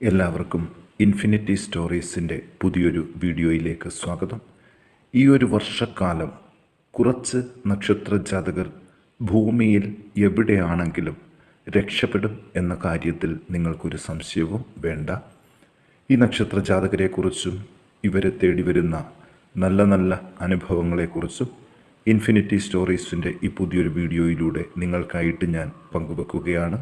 എല്ലാവർക്കും ഇൻഫിനിറ്റി സ്റ്റോറീസിന്റെ പുതിയൊരു വീഡിയോയിലേക്ക് സ്വാഗതം. ഈ ഒരു വർഷക്കാലം കുറച്ച് നക്ഷത്ര ജാതകർ ഭൂമിയിൽ എവിടെയാണെങ്കിലും രക്ഷപ്പെടും എന്ന കാര്യത്തിൽ നിങ്ങൾക്കൊരു സംശയവും വേണ്ട. ഈ നക്ഷത്ര ജാതകരെക്കുറിച്ചും ഇവരെ തേടി വരുന്ന നല്ല നല്ല അനുഭവങ്ങളെക്കുറിച്ചും ഇൻഫിനിറ്റി സ്റ്റോറീസിന്റെ ഈ പുതിയൊരു വീഡിയോയിലൂടെ നിങ്ങൾക്കായിട്ട് ഞാൻ പങ്കുവെക്കുകയാണ്.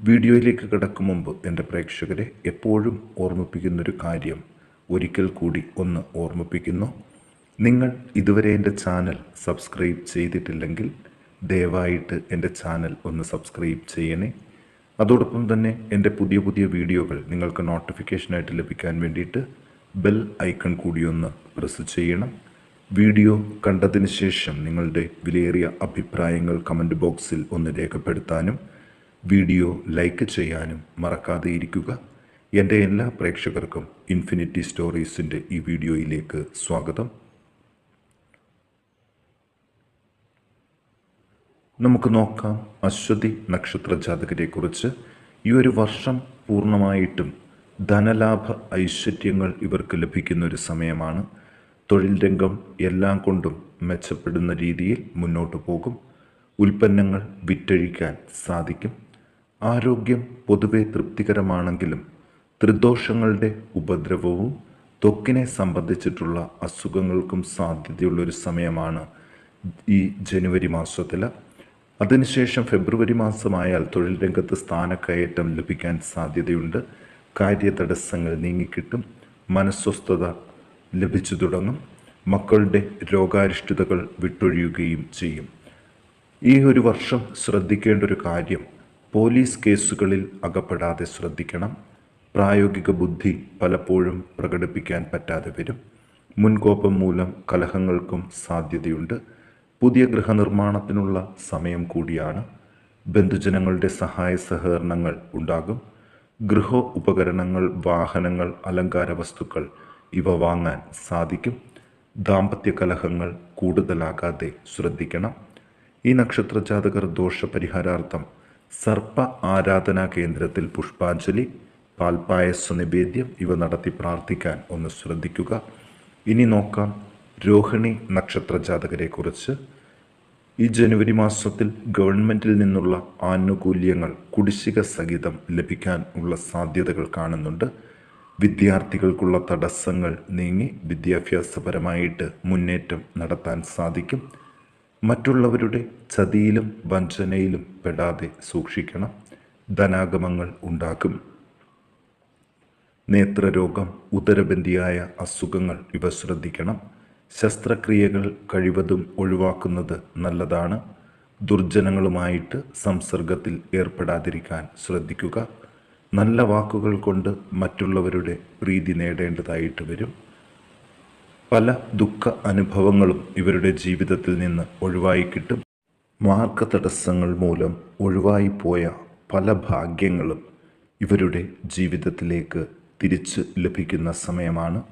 വീഡിയോയിലേക്ക് കിടക്കും മുമ്പ് എന്റെ പ്രേക്ഷകരെ എപ്പോഴും ഓർമ്മിപ്പിക്കുന്നൊരു കാര്യം ഒരിക്കൽ കൂടി ഒന്ന് ഓർമ്മിപ്പിക്കുന്നു. നിങ്ങൾ ഇതുവരെ എന്റെ ചാനൽ സബ്സ്ക്രൈബ് ചെയ്തിട്ടില്ലെങ്കിൽ ദയവായിട്ട് എന്റെ ചാനൽ ഒന്ന് സബ്സ്ക്രൈബ് ചെയ്യണേ. അതോടൊപ്പം തന്നെ എന്റെ പുതിയ പുതിയ വീഡിയോകൾ നിങ്ങൾക്ക് നോട്ടിഫിക്കേഷനായിട്ട് ലഭിക്കാൻ വേണ്ടിയിട്ട് ബെൽ ഐക്കൺ കൂടി ഒന്ന് പ്രസ് ചെയ്യണം. വീഡിയോ കണ്ടതിന് ശേഷം നിങ്ങളുടെ വിലയേറിയ അഭിപ്രായങ്ങൾ കമന്റ് ബോക്സിൽ ഒന്ന് രേഖപ്പെടുത്താനും വീഡിയോ ലൈക്ക് ചെയ്യാനും മറക്കാതെ ഇരിക്കുക. എന്റെ എല്ലാ പ്രേക്ഷകർക്കും ഇൻഫിനിറ്റി സ്റ്റോറീസിന്റെ ഈ വീഡിയോയിലേക്ക് സ്വാഗതം. നമുക്ക് നോക്കാം അശ്വതി നക്ഷത്ര ജാതകരെക്കുറിച്ച് ഈ ഒരു വർഷം പൂർണമായിട്ടും ധനലാഭ ഐശ്വര്യങ്ങൾ ഇവർക്ക് ലഭിക്കുന്ന ഒരു സമയമാണ്. തൊഴിൽ രംഗം എല്ലാം കൊണ്ടും മെച്ചപ്പെടുന്ന രീതിയിൽ മുന്നോട്ട് പോകും. ഉൽപ്പന്നങ്ങൾ വിറ്റഴിക്കാൻ സാധിക്കും. ആരോഗ്യം പൊതുവെ തൃപ്തികരമാണെങ്കിലും ത്രിദോഷങ്ങളുടെ ഉപദ്രവവും ത്വക്കിനെ സംബന്ധിച്ചിട്ടുള്ള അസുഖങ്ങൾക്കും സാധ്യതയുള്ളൊരു സമയമാണ് ഈ ജനുവരി മാസത്തിൽ. അതിനുശേഷം ഫെബ്രുവരി മാസമായാൽ തൊഴിൽ രംഗത്ത് സ്ഥാനക്കയറ്റം ലഭിക്കാൻ സാധ്യതയുണ്ട്. കാര്യതടസ്സങ്ങൾ നീങ്ങിക്കിട്ടും. മനസ്വസ്ഥത ലഭിച്ചു തുടങ്ങും. മക്കളുടെ രോഗാരിഷ്ടതകൾ വിട്ടൊഴിയുകയും ചെയ്യും. ഈ ഒരു വർഷം ശ്രദ്ധിക്കേണ്ട ഒരു കാര്യം പോലീസ് കേസുകളിൽ അകപ്പെടാതെ ശ്രദ്ധിക്കണം. പ്രായോഗിക ബുദ്ധി പലപ്പോഴും പ്രകടിപ്പിക്കാൻ പറ്റാതെ വരും. മുൻകോപം മൂലം കലഹങ്ങൾക്കും സാധ്യതയുണ്ട്. പുതിയ ഗൃഹനിർമ്മാണത്തിനുള്ള സമയം കൂടിയാണ്. ബന്ധുജനങ്ങളുടെ സഹായ സഹകരണങ്ങൾ ഉണ്ടാകും. ഗൃഹ ഉപകരണങ്ങൾ വാഹനങ്ങൾ അലങ്കാര വസ്തുക്കൾ ഇവ വാങ്ങാൻ സാധിക്കും. ദാമ്പത്യ കലഹങ്ങൾ കൂടുതലാകാതെ ശ്രദ്ധിക്കണം. ഈ നക്ഷത്ര ജാതകർ ദോഷപരിഹാരാർത്ഥം സർപ്പ ആരാധനാ കേന്ദ്രത്തിൽ പുഷ്പാഞ്ജലി പാൽപായസ നിവേദ്യം ഇവ നടത്തി പ്രാർത്ഥിക്കാൻ ഒന്ന് ശ്രദ്ധിക്കുക. ഇനി നോക്കാം രോഹിണി നക്ഷത്ര ജാതകരെക്കുറിച്ച്. ഈ ജനുവരി മാസത്തിൽ ഗവൺമെന്റിൽ നിന്നുള്ള ആനുകൂല്യങ്ങൾ കുടിശ്ശിക സഹിതം ലഭിക്കാൻ ഉള്ള സാധ്യതകൾ കാണുന്നുണ്ട്. വിദ്യാർത്ഥികൾക്കുള്ള തടസ്സങ്ങൾ നീങ്ങി വിദ്യാഭ്യാസപരമായിട്ട് മുന്നേറ്റം നടത്താൻ സാധിക്കും. മറ്റുള്ളവരുടെ ചതിയിലും വഞ്ചനയിലും പെടാതെ സൂക്ഷിക്കണം. ധനാഗമങ്ങൾ ഉണ്ടാക്കും. നേത്രരോഗം ഉദരബന്ധിയായ അസുഖങ്ങൾ ഇവ ശ്രദ്ധിക്കണം. ശസ്ത്രക്രിയകൾ കഴിവതും ഒഴിവാക്കുന്നത് നല്ലതാണ്. ദുർജനങ്ങളുമായിട്ട് സംസർഗത്തിൽ ഏർപ്പെടാതിരിക്കാൻ ശ്രദ്ധിക്കുക. നല്ല വാക്കുകൾ കൊണ്ട് മറ്റുള്ളവരുടെ പ്രീതി നേടേണ്ടതായിട്ട് വരും. പല ദുഃഖ അനുഭവങ്ങളും ഇവരുടെ ജീവിതത്തിൽ നിന്ന് ഒഴിവായി കിട്ടും. മാർഗ തടസ്സങ്ങൾ മൂലം ഒഴിവായിപ്പോയ പല ഭാഗ്യങ്ങളും ഇവരുടെ ജീവിതത്തിലേക്ക് തിരിച്ച് ലഭിക്കുന്ന സമയമാണ്.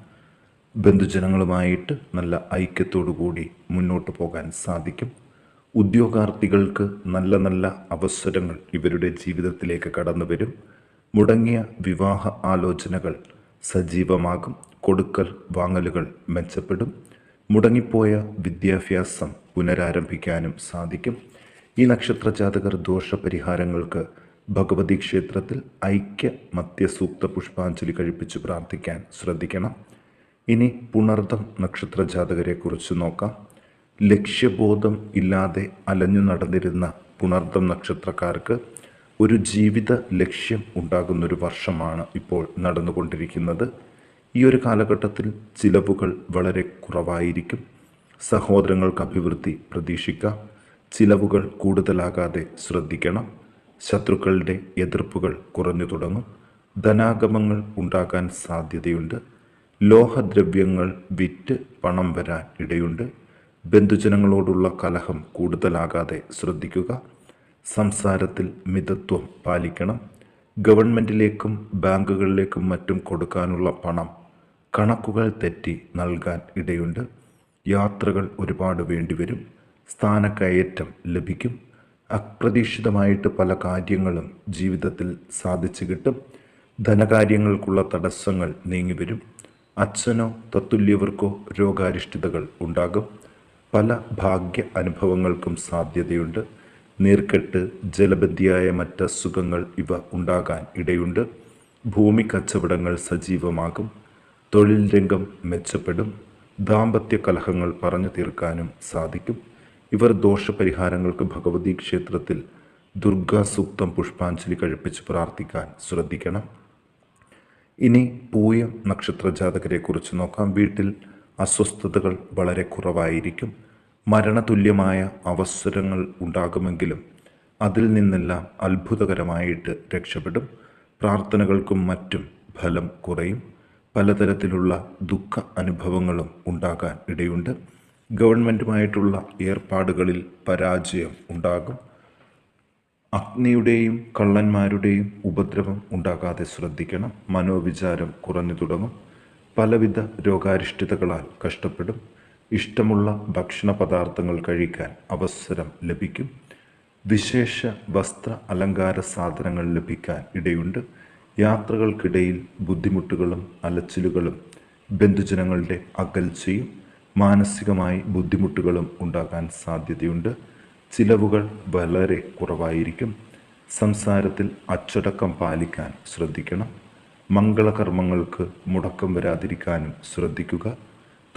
ബന്ധുജനങ്ങളുമായിട്ട് നല്ല ഐക്യത്തോടുകൂടി മുന്നോട്ട് പോകാൻ സാധിക്കും. ഉദ്യോഗാർത്ഥികൾക്ക് നല്ല നല്ല അവസരങ്ങൾ ഇവരുടെ ജീവിതത്തിലേക്ക് കടന്നു വരും മുടങ്ങിയ വിവാഹ ആലോചനകൾ സജീവമാകും. കൊടുക്കൽ വാങ്ങലുകൾ മെച്ചപ്പെടും. മുടങ്ങിപ്പോയ വിദ്യാഭ്യാസം പുനരാരംഭിക്കാനും സാധിക്കും. ഈ നക്ഷത്ര ജാതകർ ദോഷപരിഹാരങ്ങൾക്ക് ഭഗവതി ക്ഷേത്രത്തിൽ ഐക്യ മത്യസൂക്ത പുഷ്പാഞ്ജലി കഴിപ്പിച്ച് പ്രാർത്ഥിക്കാൻ ശ്രദ്ധിക്കണം. ഇനി പുണർദം നക്ഷത്ര ജാതകരെക്കുറിച്ച് നോക്കാം. ലക്ഷ്യബോധം ഇല്ലാതെ അലഞ്ഞു നടന്നിരുന്ന പുണർദം നക്ഷത്രക്കാർക്ക് ഒരു ജീവിത ലക്ഷ്യം ഉണ്ടാകുന്നൊരു വർഷമാണ് ഇപ്പോൾ നടന്നുകൊണ്ടിരിക്കുന്നത്. ഈ ഒരു കാലഘട്ടത്തിൽ ചിലവുകൾ വളരെ കുറവായിരിക്കും. സഹോദരങ്ങൾക്ക് അഭിവൃദ്ധി പ്രതീക്ഷിക്കാം. ചിലവുകൾ കൂടുതലാകാതെ ശ്രദ്ധിക്കണം. ശത്രുക്കളുടെ എതിർപ്പുകൾ കുറഞ്ഞു തുടങ്ങും. ധനാഗമങ്ങൾ ഉണ്ടാകാൻ സാധ്യതയുണ്ട്. ലോഹദ്രവ്യങ്ങൾ വിറ്റ് പണം വരാൻ ഇടയുണ്ട്. ബന്ധുജനങ്ങളോടുള്ള കലഹം കൂടുതലാകാതെ ശ്രദ്ധിക്കുക. സംസാരത്തിൽ മിതത്വം പാലിക്കണം. ഗവൺമെന്റിലേക്കും ബാങ്കുകളിലേക്കും മറ്റും കൊടുക്കാനുള്ള പണം കണക്കുകൾ തെറ്റി നൽകാൻ ഇടയുണ്ട്. യാത്രകൾ ഒരുപാട് വേണ്ടിവരും. സ്ഥാനക്കയറ്റം ലഭിക്കും. അപ്രതീക്ഷിതമായിട്ട് പല കാര്യങ്ങളും ജീവിതത്തിൽ സാധിച്ചു കിട്ടും. ധനകാര്യങ്ങൾക്കുള്ള തടസ്സങ്ങൾ നീങ്ങിവരും. അച്ഛനോ തത്തുല്യവർക്കോ രോഗാരിഷ്ടതകൾ ഉണ്ടാകും. പല ഭാഗ്യ അനുഭവങ്ങൾക്കും സാധ്യതയുണ്ട്. നീർക്കെട്ട് ജലബന്ധിയായ മറ്റസുഖങ്ങൾ ഇവ ഉണ്ടാകാൻ ഇടയുണ്ട്. ഭൂമി കച്ചവടങ്ങൾ സജീവമാകും. തൊഴിൽ രംഗം മെച്ചപ്പെടും ദാമ്പത്യ കലഹങ്ങൾ പറഞ്ഞു തീർക്കാനും സാധിക്കും. ഇവർ ദോഷപരിഹാരങ്ങൾക്ക് ഭഗവതി ക്ഷേത്രത്തിൽ ദുർഗാസൂക്തം പുഷ്പാഞ്ജലി കഴിപ്പിച്ച് പ്രാർത്ഥിക്കാൻ ശ്രദ്ധിക്കണം. ഇനി പൂയം നക്ഷത്ര ജാതകരെക്കുറിച്ച് നോക്കാം. വീട്ടിൽ അസ്വസ്ഥതകൾ വളരെ കുറവായിരിക്കും. മരണതുല്യമായ അവസരങ്ങൾ ഉണ്ടാകുമെങ്കിലും അതിൽ നിന്നെല്ലാം അത്ഭുതകരമായിട്ട് രക്ഷപ്പെടും. പ്രാർത്ഥനകൾക്കും മറ്റും ഫലം കുറയും. പലതരത്തിലുള്ള ദുഃഖ അനുഭവങ്ങളും ഉണ്ടാകാൻ ഇടയുണ്ട്. ഗവൺമെന്റുമായിട്ടുള്ള ഏർപ്പാടുകളിൽ പരാജയം ഉണ്ടാകും. അഗ്നിയുടെയും കള്ളന്മാരുടെയും ഉപദ്രവം ഉണ്ടാകാതെ ശ്രദ്ധിക്കണം. മനോവിചാരം കുറഞ്ഞു തുടങ്ങും. പലവിധ രോഗാരിഷ്ഠിതകളാൽ കഷ്ടപ്പെടും. ഇഷ്ടമുള്ള ഭക്ഷണ പദാർത്ഥങ്ങൾ കഴിക്കാൻ അവസരം ലഭിക്കും. വിശേഷ വസ്ത്ര അലങ്കാര സാധനങ്ങൾ ലഭിക്കാൻ ഇടയുണ്ട്. യാത്രകൾക്കിടയിൽ ബുദ്ധിമുട്ടുകളും അലച്ചിലുകളും ബന്ധുജനങ്ങളുടെ അകൽച്ചയും മാനസികമായി ബുദ്ധിമുട്ടുകളും ഉണ്ടാകാൻ സാധ്യതയുണ്ട്. ചിലവുകൾ വളരെ കുറവായിരിക്കും. സംസാരത്തിൽ അച്ചടക്കം പാലിക്കാൻ ശ്രദ്ധിക്കണം. മംഗളകർമ്മങ്ങൾക്ക് മുടക്കം വരാതിരിക്കാനും ശ്രദ്ധിക്കുക.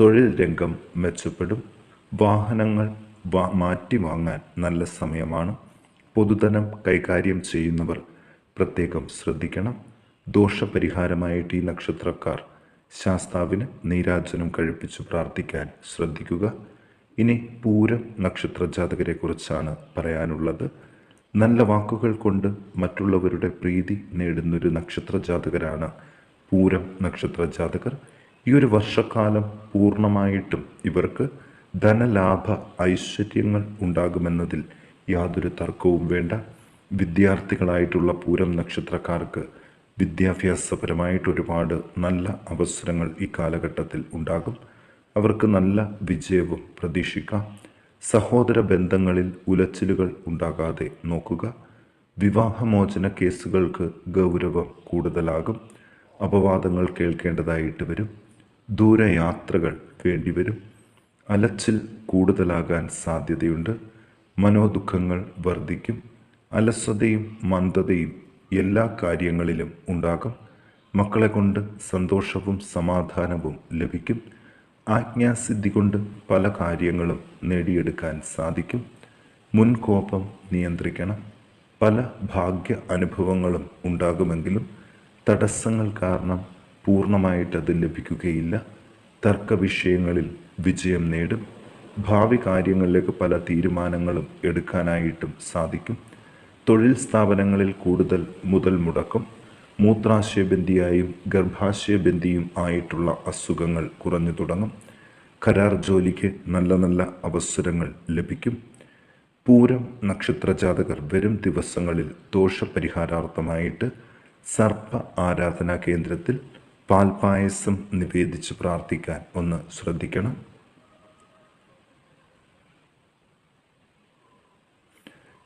തൊഴിൽ രംഗം മെച്ചപ്പെടും. വാഹനങ്ങൾ മാറ്റി വാങ്ങാൻ നല്ല സമയമാണ്. പൊതുധനം കൈകാര്യം ചെയ്യുന്നവർ പ്രത്യേകം ശ്രദ്ധിക്കണം. ദോഷപരിഹാരമായിട്ട് ഈ നക്ഷത്രക്കാർ ശാസ്താവിന് നീരാജനം കഴിപ്പിച്ച് പ്രാർത്ഥിക്കാൻ ശ്രദ്ധിക്കുക. ഇനി പൂരം നക്ഷത്ര ജാതകരെ കുറിച്ചാണ് പറയാനുള്ളത്. നല്ല വാക്കുകൾ കൊണ്ട് മറ്റുള്ളവരുടെ പ്രീതി നേടുന്നൊരു നക്ഷത്ര ജാതകരാണ് പൂരം നക്ഷത്ര ജാതകർ ഈ ഒരു വർഷക്കാലം പൂർണമായിട്ടും ഇവർക്ക് ധനലാഭ ഐശ്വര്യങ്ങൾ ഉണ്ടാകുമെന്നതിൽ യാതൊരു തർക്കവും വേണ്ട. വിദ്യാർത്ഥികളായിട്ടുള്ള പൂരം നക്ഷത്രക്കാർക്ക് വിദ്യാഭ്യാസപരമായിട്ട് ഒരുപാട് നല്ല അവസരങ്ങൾ ഈ കാലഘട്ടത്തിൽ ഉണ്ടാകും. അവർക്ക് നല്ല വിജയവും പ്രതീക്ഷിക്കാം. സഹോദര ബന്ധങ്ങളിൽ ഉലച്ചിലുകൾ ഉണ്ടാകാതെ നോക്കുക. വിവാഹമോചന കേസുകൾക്ക് ഗൗരവം കൂടുതലാകും. അപവാദങ്ങൾ കേൾക്കേണ്ടതായിട്ട് വരും. ദൂരയാത്രകൾ വേണ്ടിവരും. അലച്ചിൽ കൂടുതലാകാൻ സാധ്യതയുണ്ട്. മനോദുഃഖങ്ങൾ വർദ്ധിക്കും. അലസതയും മന്ദതയും എല്ലാ കാര്യങ്ങളിലും ഉണ്ടാകും. മക്കളെ കൊണ്ട് സന്തോഷവും സമാധാനവും ലഭിക്കും. ആജ്ഞാസിദ്ധി കൊണ്ട് പല കാര്യങ്ങളും നേടിയെടുക്കാൻ സാധിക്കും. മുൻകോപം നിയന്ത്രിക്കണം. പല ഭാഗ്യ അനുഭവങ്ങളും ഉണ്ടാകുമെങ്കിലും തടസ്സങ്ങൾ കാരണം പൂർണമായിട്ടത് ലഭിക്കുകയില്ല. തർക്ക വിഷയങ്ങളിൽ വിജയം നേടും. ഭാവി കാര്യങ്ങളിലേക്ക് പല തീരുമാനങ്ങളും എടുക്കാനായിട്ടും സാധിക്കും. തൊഴിൽ സ്ഥാപനങ്ങളിൽ കൂടുതൽ മുതൽ മുടക്കും മൂത്രാശയബന്ധിയായും ഗർഭാശയബന്ധിയും ആയിട്ടുള്ള അസുഖങ്ങൾ കുറഞ്ഞു തുടങ്ങും. കരാർ ജോലിക്ക് നല്ല നല്ല അവസരങ്ങൾ ലഭിക്കും. പൂരം നക്ഷത്ര ജാതകർ വരും ദിവസങ്ങളിൽ ദോഷപരിഹാരാർത്ഥമായിട്ട് സർപ്പ ആരാധനാ കേന്ദ്രത്തിൽ പാൽപായസം നിവേദിച്ച് പ്രാർത്ഥിക്കാൻ ഒന്ന് ശ്രദ്ധിക്കണം.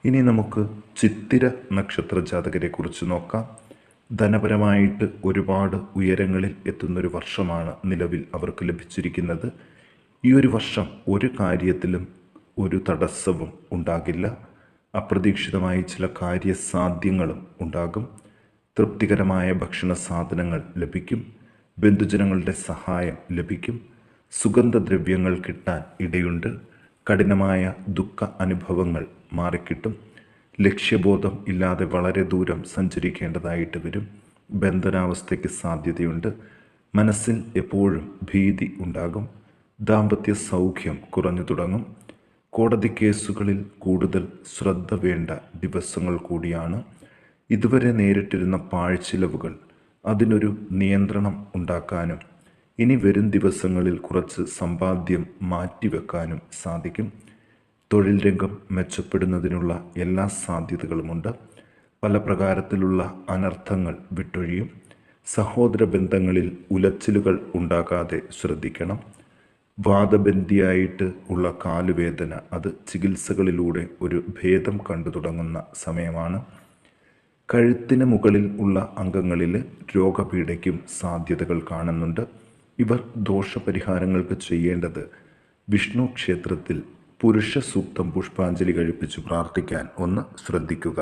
ഇനി നമുക്ക് ചിത്തിര നക്ഷത്ര ജാതകരെക്കുറിച്ച് നോക്കാം. ധനപരമായിട്ട് ഒരുപാട് ഉയരങ്ങളിൽ എത്തുന്നൊരു വർഷമാണ് നിലവിൽ അവർക്ക് ലഭിച്ചിരിക്കുന്നത്. ഈ ഒരു വർഷം ഒരു കാര്യത്തിലും ഒരു തടസ്സവും ഉണ്ടാകില്ല. അപ്രതീക്ഷിതമായി ചില കാര്യസാധ്യങ്ങളും ഉണ്ടാകും. തൃപ്തികരമായ ഭക്ഷണ സാധനങ്ങൾ ലഭിക്കും. ബന്ധുജനങ്ങളുടെ സഹായം ലഭിക്കും. സുഗന്ധദ്രവ്യങ്ങൾ കിട്ടാൻ ഇടയുണ്ട്. കഠിനമായ ദുഃഖ അനുഭവങ്ങൾ മാറിക്കിട്ടും. ലക്ഷ്യബോധം ഇല്ലാതെ വളരെ ദൂരം സഞ്ചരിക്കേണ്ടതായിട്ട് വരും. ബന്ധനാവസ്ഥയ്ക്ക് സാധ്യതയുണ്ട്. മനസ്സിൽ എപ്പോഴും ഭീതി ഉണ്ടാകും. ദാമ്പത്യ സൗഖ്യം കുറഞ്ഞു തുടങ്ങും. കോടതി കേസുകളിൽ കൂടുതൽ ശ്രദ്ധ വേണ്ട ദിവസങ്ങൾ കൂടിയാണ്. ഇതുവരെ നേരിട്ടിരുന്ന പാഴ്ചിലവുകൾ അതിനൊരു നിയന്ത്രണം ഉണ്ടാക്കാനും ഇനി വരും ദിവസങ്ങളിൽ കുറച്ച് സമ്പാദ്യം മാറ്റിവെക്കാനും സാധിക്കും. തൊഴിൽ രംഗം മെച്ചപ്പെടുന്നതിനുള്ള എല്ലാ സാധ്യതകളുമുണ്ട്. പല പ്രകാരത്തിലുള്ള അനർത്ഥങ്ങൾ വിട്ടൊഴിയും. സഹോദര ബന്ധങ്ങളിൽ ഉലച്ചിലുകൾ ഉണ്ടാകാതെ ശ്രദ്ധിക്കണം. വാദബന്ധിയായിട്ട് ഉള്ള കാലുവേദന അത് ചികിത്സകളിലൂടെ ഒരു ഭേദം കണ്ടു തുടങ്ങുന്ന സമയമാണ്. കഴുത്തിന് മുകളിൽ ഉള്ള അംഗങ്ങളിൽ രോഗപീഠയ്ക്കും സാധ്യതകൾ കാണുന്നുണ്ട്. ഇവർ ദോഷപരിഹാരങ്ങൾക്ക് ചെയ്യേണ്ടത് വിഷ്ണു ക്ഷേത്രത്തിൽ പുരുഷ സൂക്തം പുഷ്പാഞ്ജലി കഴിപ്പിച്ച് പ്രാർത്ഥിക്കാൻ ഒന്ന് ശ്രദ്ധിക്കുക.